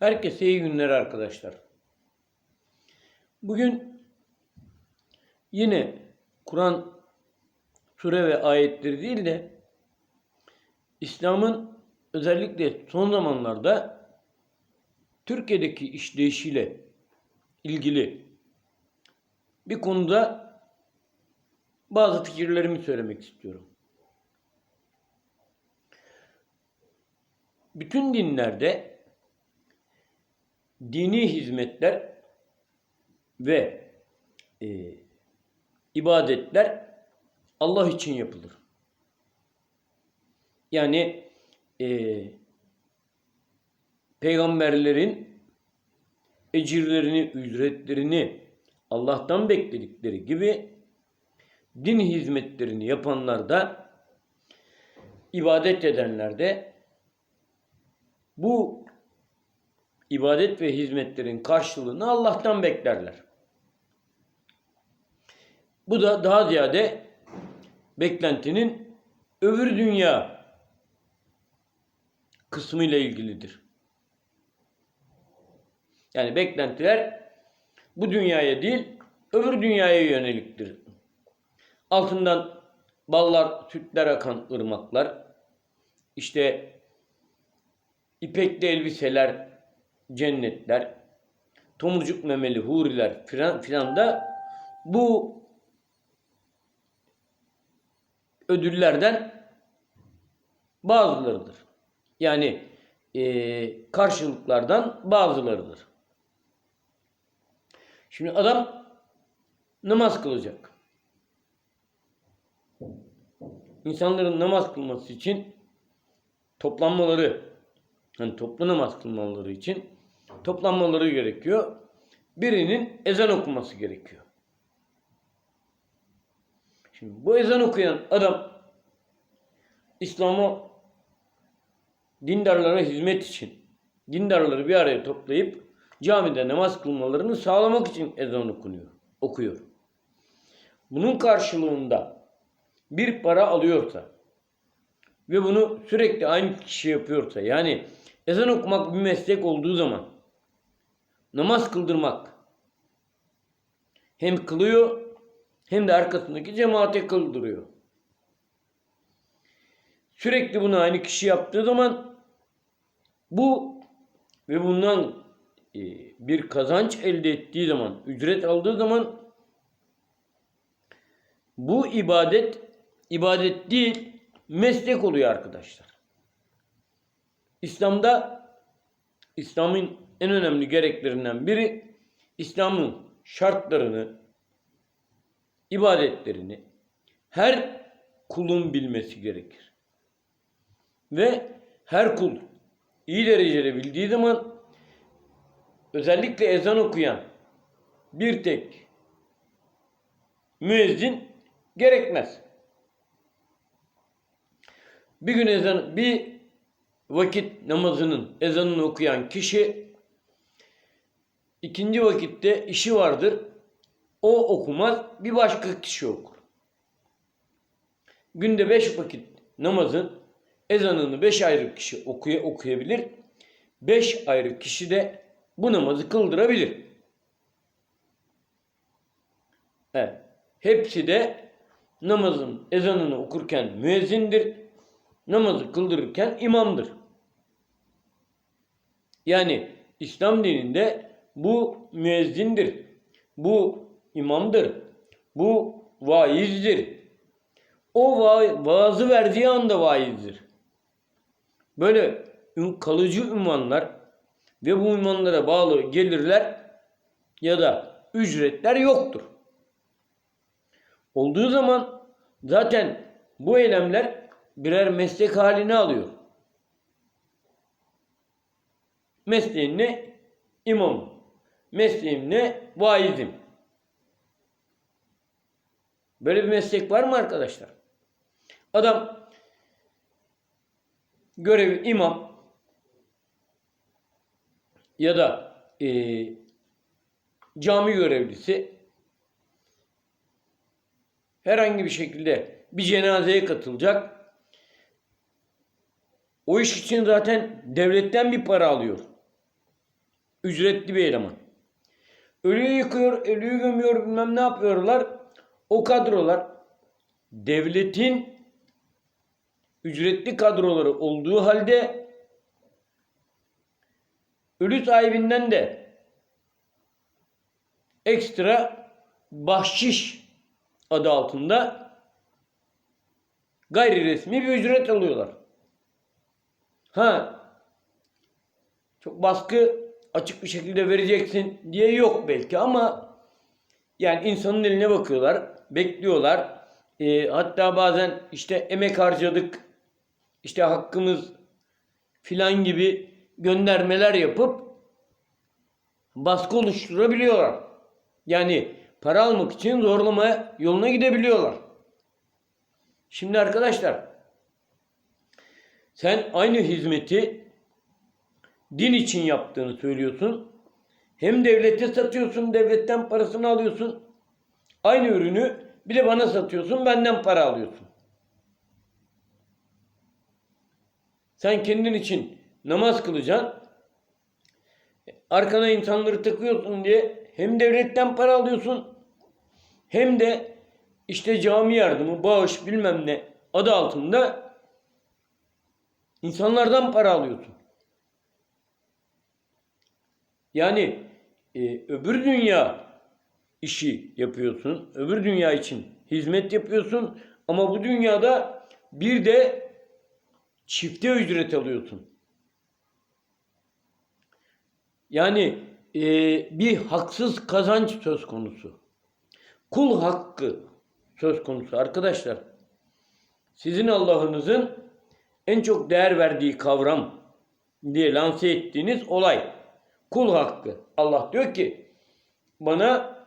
Herkese iyi günler arkadaşlar. Bugün yine Kur'an sure ve ayetleri değil de İslam'ın özellikle son zamanlarda Türkiye'deki işleyişiyle ilgili bir konuda bazı fikirlerimi söylemek istiyorum. Bütün dinlerde dini hizmetler ve e, ibadetler Allah için yapılır. Yani e, peygamberlerin ecirlerini, ücretlerini Allah'tan bekledikleri gibi din hizmetlerini yapanlar da ibadet edenler de bu ibadet ve hizmetlerin karşılığını Allah'tan beklerler. Bu da daha ziyade beklentinin öbür dünya kısmıyla ilgilidir. Yani beklentiler bu dünyaya değil, öbür dünyaya yöneliktir. Altından ballar, sütler akan ırmaklar, işte ipekli elbiseler, cennetler, tomurcuk memeli huriler filan filan da bu ödüllerden bazılarıdır. Yani e, karşılıklardan bazılarıdır. Şimdi adam namaz kılacak. İnsanların namaz kılması için toplanmaları, hani toplu namaz kılmaları için toplanmaları gerekiyor. Birinin ezan okuması gerekiyor. Şimdi bu ezan okuyan adam İslam'a dindarlara hizmet için dindarları bir araya toplayıp camide namaz kılmalarını sağlamak için ezan okunuyor, okuyor. Bunun karşılığında bir para alıyorsa ve bunu sürekli aynı kişi yapıyorsa yani ezan okumak bir meslek olduğu zaman namaz kıldırmak hem kılıyor hem de arkasındaki cemaate kıldırıyor. Sürekli bunu aynı kişi yaptığı zaman bu ve bundan e, bir kazanç elde ettiği zaman, ücret aldığı zaman bu ibadet ibadet değil, meslek oluyor arkadaşlar. İslam'da İslam'ın en önemli gereklerinden biri İslam'ın şartlarını, ibadetlerini her kulun bilmesi gerekir. Ve her kul iyi derecede bildiği zaman özellikle ezan okuyan bir tek müezzin gerekmez. Bir gün ezan bir vakit namazının ezanını okuyan kişi ikinci vakitte işi vardır. O okumaz, bir başka kişi okur. Günde beş vakit namazın ezanını beş ayrı kişi okuy okuyabilir. Beş ayrı kişi de bu namazı kıldırabilir. Evet. Hepsi de namazın ezanını okurken müezzindir. Namazı kıldırırken imamdır. Yani İslam dininde bu müezzindir. Bu imamdır. Bu vaizdir. O va vaazı verdiği anda vaizdir. Böyle kalıcı ünvanlar ve bu ünvanlara bağlı gelirler ya da ücretler yoktur. Olduğu zaman zaten bu eylemler birer meslek halini alıyor. Mesleğin ne? İmam. Mesleğim ne? Vaizim. Böyle bir meslek var mı arkadaşlar? Adam görevi imam ya da e, cami görevlisi herhangi bir şekilde bir cenazeye katılacak. O iş için zaten devletten bir para alıyor. Ücretli bir eleman. Ölüyü yıkıyor, ölüyü gömüyor, bilmem ne yapıyorlar. O kadrolar devletin ücretli kadroları olduğu halde ölü sahibinden de ekstra bahşiş adı altında gayri resmi bir ücret alıyorlar. Ha çok baskı açık bir şekilde vereceksin diye yok belki ama yani insanın eline bakıyorlar, bekliyorlar. Ee, hatta bazen işte emek harcadık, işte hakkımız filan gibi göndermeler yapıp baskı oluşturabiliyorlar. Yani para almak için zorlama yoluna gidebiliyorlar. Şimdi arkadaşlar sen aynı hizmeti din için yaptığını söylüyorsun. Hem devlete satıyorsun, devletten parasını alıyorsun. Aynı ürünü bir de bana satıyorsun, benden para alıyorsun. Sen kendin için namaz kılacaksın. Arkana insanları takıyorsun diye hem devletten para alıyorsun hem de işte cami yardımı, bağış bilmem ne adı altında insanlardan para alıyorsun. Yani e, öbür dünya işi yapıyorsun. Öbür dünya için hizmet yapıyorsun. Ama bu dünyada bir de çifte ücret alıyorsun. Yani e, bir haksız kazanç söz konusu. Kul hakkı söz konusu. Arkadaşlar sizin Allah'ınızın en çok değer verdiği kavram diye lanse ettiğiniz olay kul hakkı. Allah diyor ki bana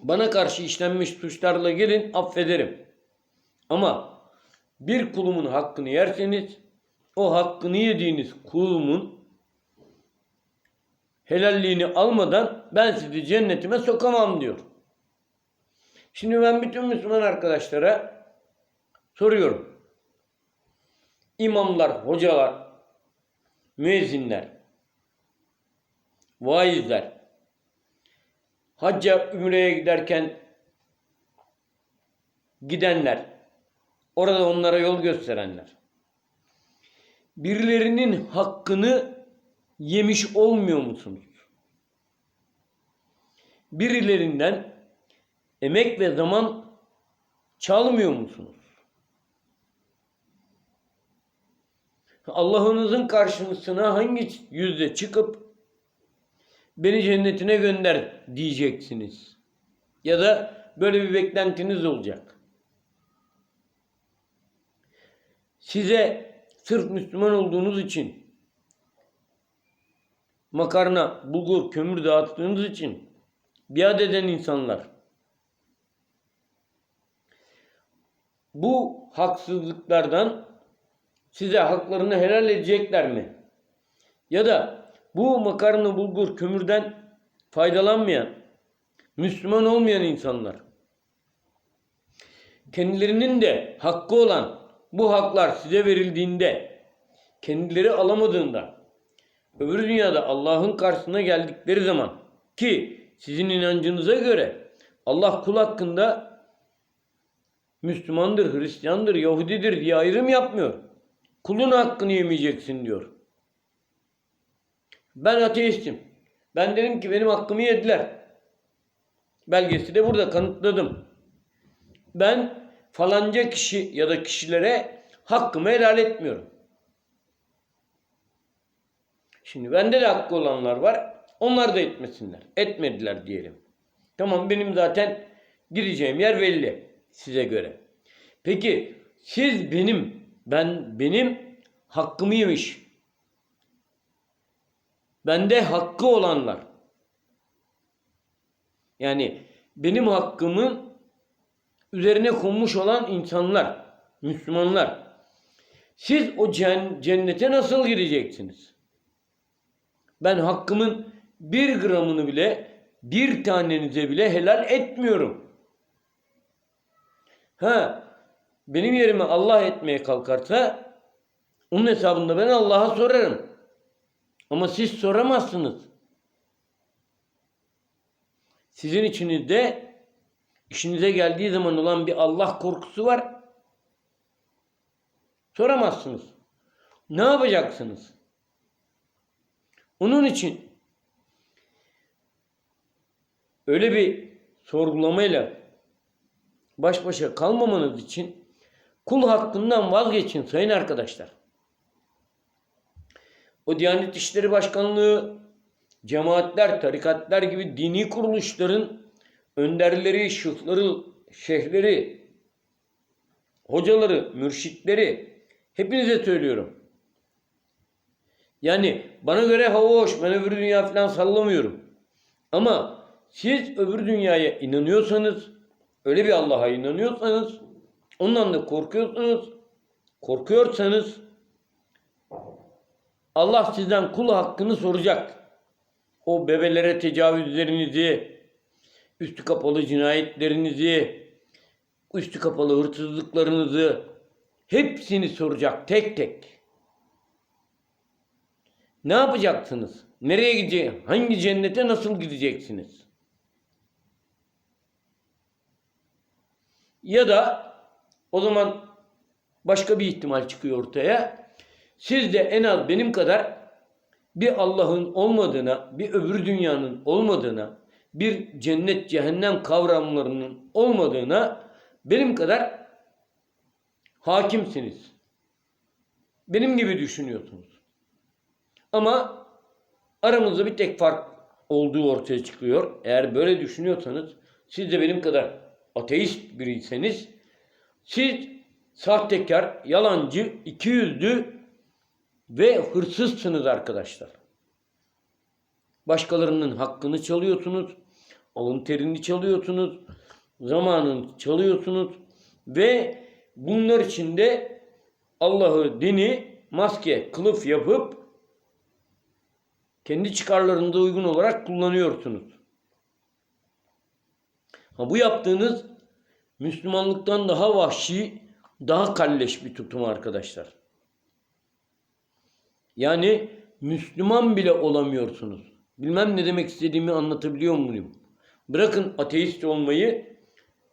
bana karşı işlenmiş suçlarla gelin affederim. Ama bir kulumun hakkını yerseniz o hakkını yediğiniz kulumun helalliğini almadan ben sizi cennetime sokamam diyor. Şimdi ben bütün Müslüman arkadaşlara soruyorum. İmamlar, hocalar, müezzinler, vaizler, hacca, ümreye giderken gidenler, orada onlara yol gösterenler, birilerinin hakkını yemiş olmuyor musunuz? Birilerinden emek ve zaman çalmıyor musunuz? Allah'ınızın karşısına hangi yüzde çıkıp beni cennetine gönder diyeceksiniz. Ya da böyle bir beklentiniz olacak. Size sırf Müslüman olduğunuz için makarna, bulgur, kömür dağıttığınız için biat eden insanlar bu haksızlıklardan size haklarını helal edecekler mi? Ya da bu makarna, bulgur, kömürden faydalanmayan, Müslüman olmayan insanlar kendilerinin de hakkı olan bu haklar size verildiğinde kendileri alamadığında öbür dünyada Allah'ın karşısına geldikleri zaman ki sizin inancınıza göre Allah kul hakkında Müslümandır, Hristiyandır, Yahudidir diye ayrım yapmıyor. Kulun hakkını yemeyeceksin diyor. Ben ateistim. Ben dedim ki benim hakkımı yediler. Belgesi de burada kanıtladım. Ben falanca kişi ya da kişilere hakkımı helal etmiyorum. Şimdi bende de hakkı olanlar var. Onlar da etmesinler. Etmediler diyelim. Tamam benim zaten gireceğim yer belli size göre. Peki siz benim ben benim hakkımı yemiş. Bende hakkı olanlar. Yani benim hakkımın üzerine konmuş olan insanlar, Müslümanlar. Siz o cennete nasıl gireceksiniz? Ben hakkımın bir gramını bile, bir tanenize bile helal etmiyorum. Ha, benim yerime Allah etmeye kalkarsa onun hesabında ben Allah'a sorarım. Ama siz soramazsınız. Sizin içinizde işinize geldiği zaman olan bir Allah korkusu var. Soramazsınız. Ne yapacaksınız? Onun için öyle bir sorgulamayla baş başa kalmamanız için kul hakkından vazgeçin sayın arkadaşlar. O Diyanet İşleri Başkanlığı, cemaatler, tarikatlar gibi dini kuruluşların önderleri, şıhları, şeyhleri, hocaları, mürşitleri hepinize söylüyorum. Yani bana göre hava hoş, ben öbür dünya falan sallamıyorum. Ama siz öbür dünyaya inanıyorsanız, öyle bir Allah'a inanıyorsanız, ondan da korkuyorsanız, korkuyorsanız Allah sizden kul hakkını soracak. O bebelere tecavüzlerinizi, üstü kapalı cinayetlerinizi, üstü kapalı hırsızlıklarınızı hepsini soracak tek tek. Ne yapacaksınız? Nereye gideceksiniz? Hangi cennete nasıl gideceksiniz? Ya da o zaman başka bir ihtimal çıkıyor ortaya. Siz de en az benim kadar bir Allah'ın olmadığına, bir öbür dünyanın olmadığına, bir cennet cehennem kavramlarının olmadığına benim kadar hakimsiniz. Benim gibi düşünüyorsunuz. Ama aramızda bir tek fark olduğu ortaya çıkıyor. Eğer böyle düşünüyorsanız siz de benim kadar ateist biriyseniz siz sahtekar, yalancı, ikiyüzlü ve hırsızsınız arkadaşlar. Başkalarının hakkını çalıyorsunuz, alın terini çalıyorsunuz, zamanını çalıyorsunuz ve bunlar için de Allah'ı, dini maske, kılıf yapıp kendi çıkarlarınıza uygun olarak kullanıyorsunuz. Ha, bu yaptığınız Müslümanlıktan daha vahşi, daha kalleş bir tutum arkadaşlar. Yani Müslüman bile olamıyorsunuz. Bilmem ne demek istediğimi anlatabiliyor muyum? Bırakın ateist olmayı,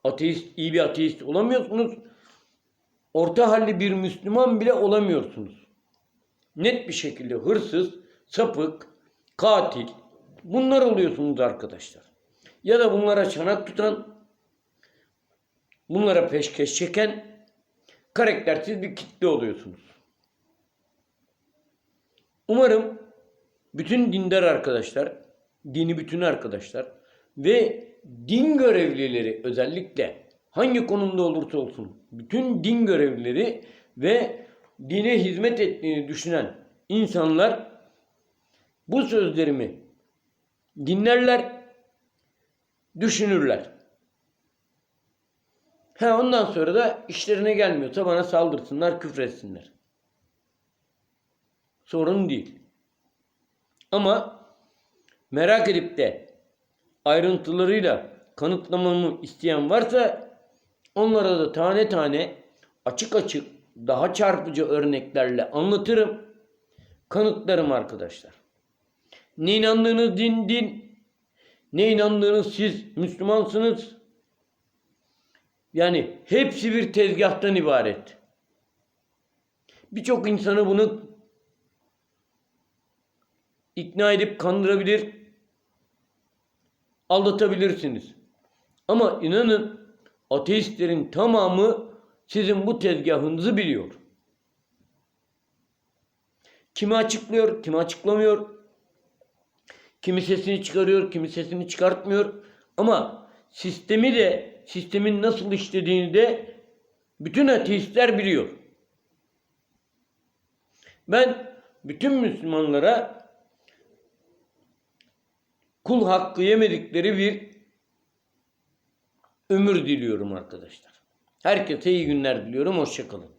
ateist iyi bir ateist olamıyorsunuz. Orta halli bir Müslüman bile olamıyorsunuz. Net bir şekilde hırsız, sapık, katil bunlar oluyorsunuz arkadaşlar. Ya da bunlara çanak tutan, bunlara peşkeş çeken karaktersiz bir kitle oluyorsunuz. Umarım bütün dindar arkadaşlar, dini bütün arkadaşlar ve din görevlileri özellikle hangi konumda olursa olsun bütün din görevlileri ve dine hizmet ettiğini düşünen insanlar bu sözlerimi dinlerler, düşünürler. Ha ondan sonra da işlerine gelmiyorsa bana saldırsınlar, küfretsinler. Sorun değil. Ama merak edip de ayrıntılarıyla kanıtlamamı isteyen varsa onlara da tane tane açık açık daha çarpıcı örneklerle anlatırım. Kanıtlarım arkadaşlar. Ne inandığınız din din, ne inandığınız siz Müslümansınız. Yani hepsi bir tezgahtan ibaret. Birçok insanı bunu ikna edip kandırabilir, aldatabilirsiniz. Ama inanın ateistlerin tamamı sizin bu tezgahınızı biliyor. Kimi açıklıyor, kimi açıklamıyor. Kimi sesini çıkarıyor, kimi sesini çıkartmıyor. Ama sistemi de, sistemin nasıl işlediğini de bütün ateistler biliyor. Ben bütün Müslümanlara kul hakkı yemedikleri bir ömür diliyorum arkadaşlar. Herkese iyi günler diliyorum. Hoşçakalın.